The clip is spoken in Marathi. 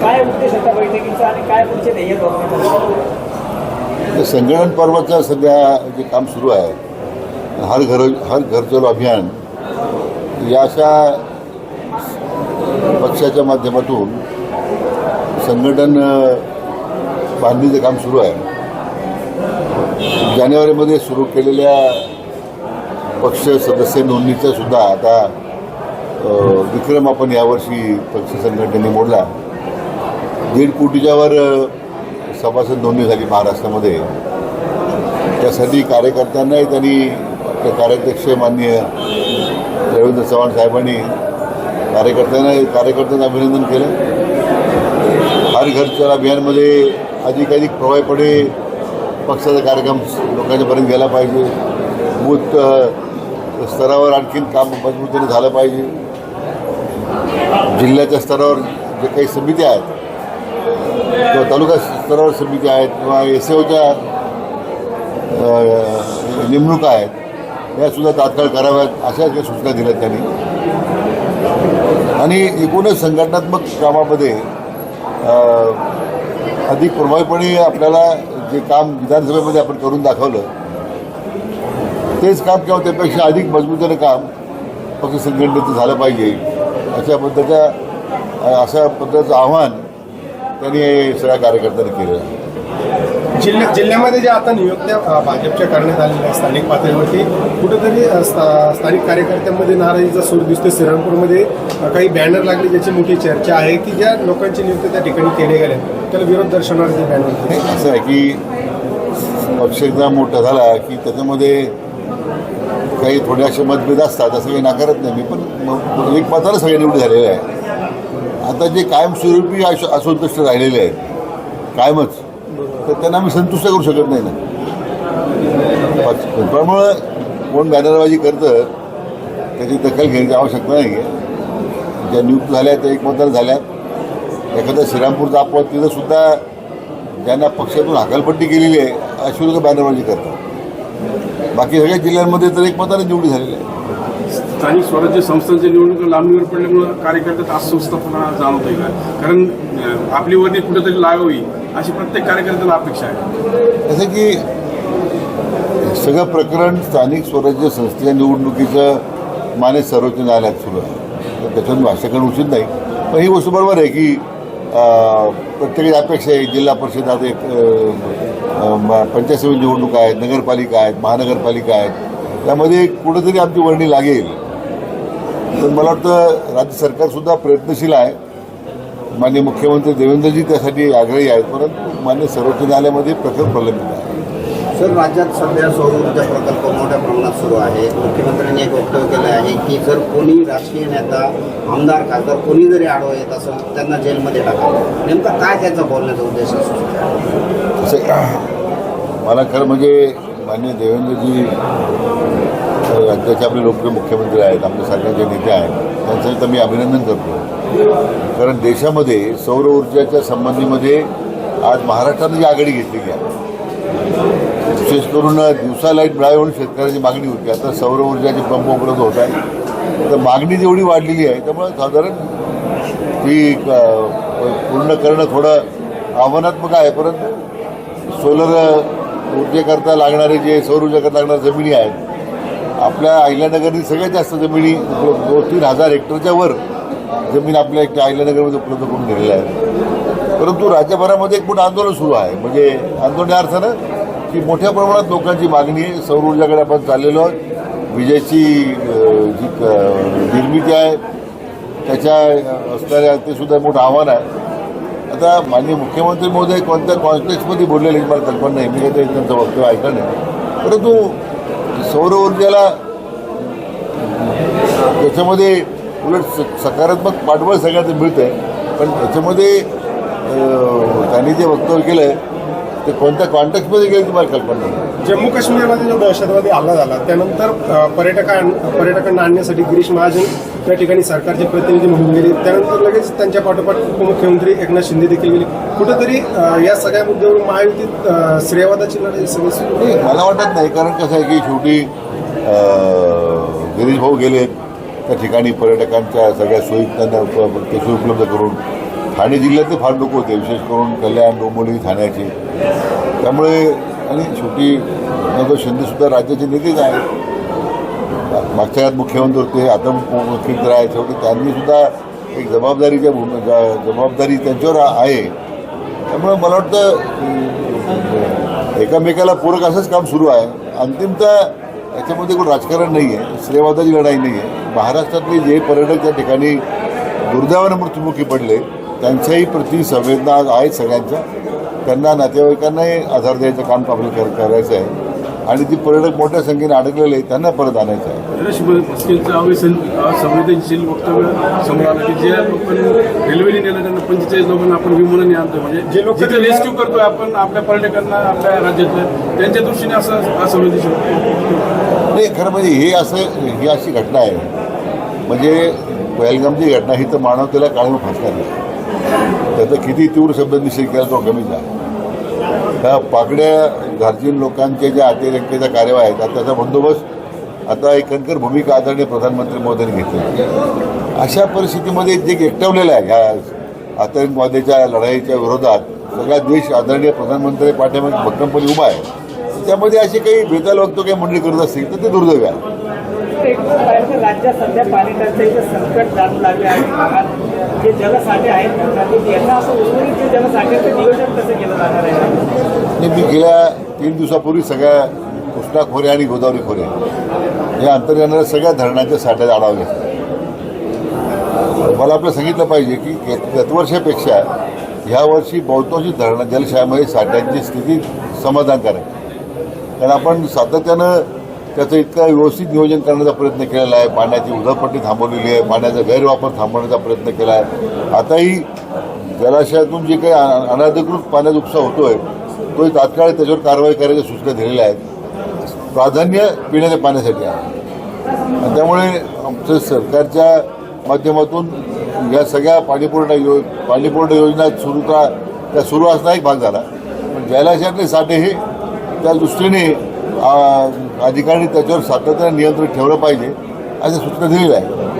काय उद्देश होता बैठकीचा आणि काय तुमचे ध्येय संगणन पर्वाचं सध्या जे काम सुरू आहे हर घर हर घर चलो अभियान या अशा पक्षाच्या माध्यमातून संघटन बांधणीचं काम सुरू आहे. जानेवारीमध्ये सुरू केलेल्या पक्ष सदस्य नोंदणीचा सुद्धा आता विक्रम आपण यावर्षी पक्ष संघटनेने मोडला. दीड कोटीच्या वर सभासद नोंदणी झाली महाराष्ट्रामध्ये. त्यासाठी कार्यकर्त्यांनाही त्यांनी आपले कार्याध्यक्ष माननीय रवींद्र चव्हाण साहेबांनी कार्यकर्त्यांना कार्यकर्त्यांना अभिनंदन केलं. हर घरच्या अभियानमध्ये अधिकाधिक प्रभावीपणे पक्षाचा कार्यक्रम लोकांच्यापर्यंत गेला पाहिजे. बूथ स्तरावर आणखीन काम मजबूतीने झालं पाहिजे. जिल्ह्याच्या स्तरावर जे काही समित्या आहेत किंवा तालुका स्तरावर समिती आहेत किंवा एस ओच्या नेमणुका आहेत यासुद्धा तात्काळ कराव्यात अशा काही सूचना दिल्या त्यांनी. आणि एकूणच संघटनात्मक कामामध्ये अधिक प्रभावीपणे आपल्याला जे काम विधानसभेमध्ये आपण करून दाखवलं तेच काम किंवा त्यापेक्षा अधिक मजबूतीनं काम पक्ष संघटनेचं झालं पाहिजे अशा पद्धतीच्या अशा पद्धतीचं आव्हान त्यांनी सगळ्या कार्यकर्त्यांनी केलं जिल्ह्या जिल्ह्यामध्ये जे आता नियुक्त्या भाजपच्या करण्यात आलेल्या आहेत स्थानिक पातळीवरती कुठेतरी स्थानिक कार्यकर्त्यांमध्ये नाराजीचा सूर दिसतो श्रीरामपूरमध्ये अ, काही बॅनर लागले ज्याची मोठी चर्चा आहे की ज्या लोकांची नियुक्ती त्या ठिकाणी केले गेले त्याला विरोध दर्शवणारे ते बॅनर असं आहे की पक्ष एकदा मोठा झाला की त्याच्यामध्ये काही थोडे असे मतभेद असतात असं काही नाकारत नाही मी पण एक मतानं सगळे निवड झालेले आहे आता जे कायमस्वरूपी अस असंतुष्ट राहिलेले आहेत कायमच तर त्यांना आम्ही संतुष्ट करू शकत नाही ना. त्यामुळं कोण बॅनरबाजी करतं त्याची दखल घेण्याची आवश्यकता नाही आहे ज्या नियुक्त झाल्या त्या एकमताला झाल्या. एखादा श्रीरामपूरचा अपवाद तिथं सुद्धा ज्यांना पक्षातून हकालपट्टी केलेली आहे अशी लोक बॅनरबाजी करतात. बाकी सगळ्या जिल्ह्यांमध्ये तर एकमताने निवडी झालेली आहे स्थानिक स्वराज्य संस्थांच्या निवडणुका लांबणीवर पडल्यामुळं कार्यकर्त्यात अस्वस्थपणा जाणवत आहे का? कारण आपली वर्दी कुठेतरी लागावी अशी प्रत्येक कार्यकर्त्याला अपेक्षा आहे. जसं की सगळं प्रकरण स्थानिक स्वराज्य संस्थेच्या निवडणुकीचं माने सर्वोच्च न्यायालयात सुरू आहे. तर त्याच्यातून करणं उचित नाही. पण ही गोष्ट बरोबर आहे की प्रत्येकाची अपेक्षा आहे जिल्हा परिषदात एक पंचायत समिती निवडणुका आहेत नगरपालिका आहेत महानगरपालिका आहेत. त्यामध्ये कुठंतरी आमची वर्णी लागेल. तर मला वाटतं राज्य सरकारसुद्धा प्रयत्नशील आहे. माननीय मुख्यमंत्री देवेंद्रजी त्यासाठी आग्रही आहेत परंतु मान्य सर्वोच्च न्यायालयामध्ये प्रकरण प्रलंबित आहे. सर राज्यात सध्या सौर ऊर्जा प्रकल्प मोठ्या प्रमाणात सुरू आहे मुख्यमंत्र्यांनी एक वक्तव्य केलं आहे की जर कोणी राजकीय नेता आमदार खासदार कोणी जरी आडवं येत असेल तर त्यांना जेलमध्ये टाकावं नेमका काय त्याचा बोलण्याचा उद्देश असू तसं मला खरं म्हणजे मान्य देवेंद्रजी राज्याचे आपले लोकप्रिय मुख्यमंत्री आहेत आपल्या सरकारचे नेते आहेत त्यांचं तर मी अभिनंदन करतो. कारण देशामध्ये सौर ऊर्जेच्या संबंधीमध्ये आज महाराष्ट्राने जी आघाडी घेतलेली आहे विशेष करून दिवसा लाइट मिळावी म्हणून शेतकऱ्याची मागणी होती. आता सौर ऊर्जाचे पंप उपलब्ध होत आहे तर मागणी जेवढी वाढलेली आहे त्यामुळे साधारण ती पूर्ण करणं थोडं आव्हानात्मक आहे. परंतु सोलर ऊर्जेकरता लागणारे जे सौर ऊर्जेकरता लागणाऱ्या जमिनी आहेत आपल्या अहिल्यानगरनी सगळ्यात जास्त जमिनी दोन तीन हजार हेक्टरच्या वर जमीन आपल्या इकडे अहिल्यानगरमध्ये उपलब्ध करून दिलेल्या आहेत. परंतु राज्यभरामध्ये एक मोठं आंदोलन सुरू आहे. म्हणजे आंदोलन या अर्थानं की मोठ्या प्रमाणात लोकांची मागणी आहे सौर ऊर्जाकडे आपण चाललेलो आहोत. विजेची जी क- निर्मिती आहे त्याच्या असणाऱ्या ते सुद्धा मोठं आव्हान आहे. आता माननीय मुख्यमंत्री महोदय कोणत्या कॉन्टेक्समध्ये बोललेले मला कल्पना नाही. मी काही ते त्यांचं वक्तव्य ऐकलं नाही. परंतु सौर ऊर्जेला त्याच्यामध्ये उलट स- सकारात्मक पाठबळ सगळ्यांचं मिळतं आहे पण त्याच्यामध्ये त्यांनी जे वक्तव्य केलं आहे ते कोणत्या कॉन्टेक्समध्ये गेलं तुम्हाला कल्पना नाही. जम्मू काश्मीरमध्ये जो दहशतवादी हल्ला झाला त्यानंतर अ, पर्यटकां पर्यटकांना आणण्यासाठी गिरीश महाजन त्या ठिकाणी सरकारचे प्रतिनिधी म्हणून गेले. त्यानंतर लगेच त्यांच्या पाठोपाठ उपमुख्यमंत्री एकनाथ शिंदे देखील गेले. कुठेतरी या सगळ्या मुद्द्यावर महायुतीत श्रेयवादाची लढाई सगळी मला वाटत नाही कारण कसं आहे की शेवटी गिरीश भाऊ गेले त्या ठिकाणी पर्यटकांच्या सगळ्या सोयी त्यांना सोयी उपलब्ध करून ठाणे जिल्ह्यातले फार लोक होते विशेष करून कल्याण डोंबोली ठाण्याचे. त्यामुळे आणि शेवटी एकनाथ शिंदेसुद्धा राज्याचे नेतेच आहेत. मागच्या यात मुख्यमंत्री होते आता मुख्यमंत्री आहेत शेवटी त्यांनीसुद्धा एक जबाबदारीच्या भूमी जबाबदारी त्यांच्यावर आहे. त्यामुळे मला वाटतं एकामेकाला पूरक असंच काम सुरू आहे. अंतिमतः याच्यामध्ये कोण राजकारण नाही आहे श्रेयवादाची लढाई नाही आहे महाराष्ट्रातले जे पर्यटक त्या ठिकाणी दुर्दैवाने मृत्युमुखी पडले त्यांच्याही प्रति संवेदना आहेत सगळ्यांच्या. त्यांना नातेवाईकांनाही आधार द्यायचं काम आपल्याला कर करायचं आहे. आणि ती पर्यटक मोठ्या संख्येने अडकलेले आहेत त्यांना परत आणायचं आहे. संवेदनशील वक्तव्य समोर आलं की ज्या लोकांनी रेल्वेने नेलं त्यांना पंचेचाळीस लोकांना आपण विमानाने आणतो म्हणजे जे लोकं रेस्क्यू करतोय आपण आपल्या पर्यटकांना आपल्या राज्यातल्या त्यांच्या दृष्टीने असं असंवेदनशील वक्तव्य. नाही खरं म्हणजे हे असं ही अशी घटना आहे. म्हणजे पहलगामची घटना ही तर मानवतेला काळीमा फासणार नाही. त्याचा किती तीव्र शब्द निषेध केला तो कमीच आहे त्या पाकड्या घार्जीन लोकांच्या ज्या अतिरेक्याच्या कार्यवाही आहेत त्याचा बंदोबस्त आता एकंदर भूमिका आदरणीय प्रधानमंत्री मोदींनी घेतली. अशा परिस्थितीमध्ये जे एकटवलेलं आहे ह्या आतंकवादाच्या लढाईच्या विरोधात सगळा देश आदरणीय प्रधानमंत्री पाठीमागे भक्कमपणे उभा आहे. त्यामध्ये असे काही बेताल वक्तो काही मंडळी करत असतील तर ते दुर्दैव आहे. जे जलसाठे आहेत त्यांना असं उर्वरित जे जलसाठ्याचं नियोजन कसं केलं जाणार आहे? मी गेल्या तीन दिवसापूर्वी सगळ्या कृष्णा खोरे आणि गोदावरी खोरे या अंतर येणाऱ्या सगळ्या धरणाच्या साठ्यात आढावा घेतला मला आपलं सांगितलं पाहिजे की गतवर्षापेक्षा ह्या वर्षी बहुतांशी धरणं जलशयामध्ये साठ्यांची स्थिती समाधानकारक कारण आपण सातत्यानं त्याचं इतकं व्यवस्थित नियोजन करण्याचा प्रयत्न केलेला आहे. पाण्याची उधळपट्टी थांबवलेली आहे. पाण्याचा गैरवापर थांबवण्याचा प्रयत्न केला आहे. आताही जलाशयातून जे काही अनधिकृत पाण्याचा उपसा होतोय तो तात्काळ त्याच्यावर कारवाई करायच्या सूचना दिलेल्या आहेत. प्राधान्य पिण्याच्या पाण्यासाठी आहे. आणि त्यामुळे आमचं सरकारच्या माध्यमातून या सगळ्या पाणीपुरवठा यो पाणीपुरवठा योजना सुरू का त्या सुरू असणारा एक भाग झाला. पण जलाशयातले साठे हे त्या दृष्टीने अधिकाऱ्यांनी त्याच्यावर सातत्याने नियंत्रण ठेवलं पाहिजे अशा सूचना दिलेल्या आहे.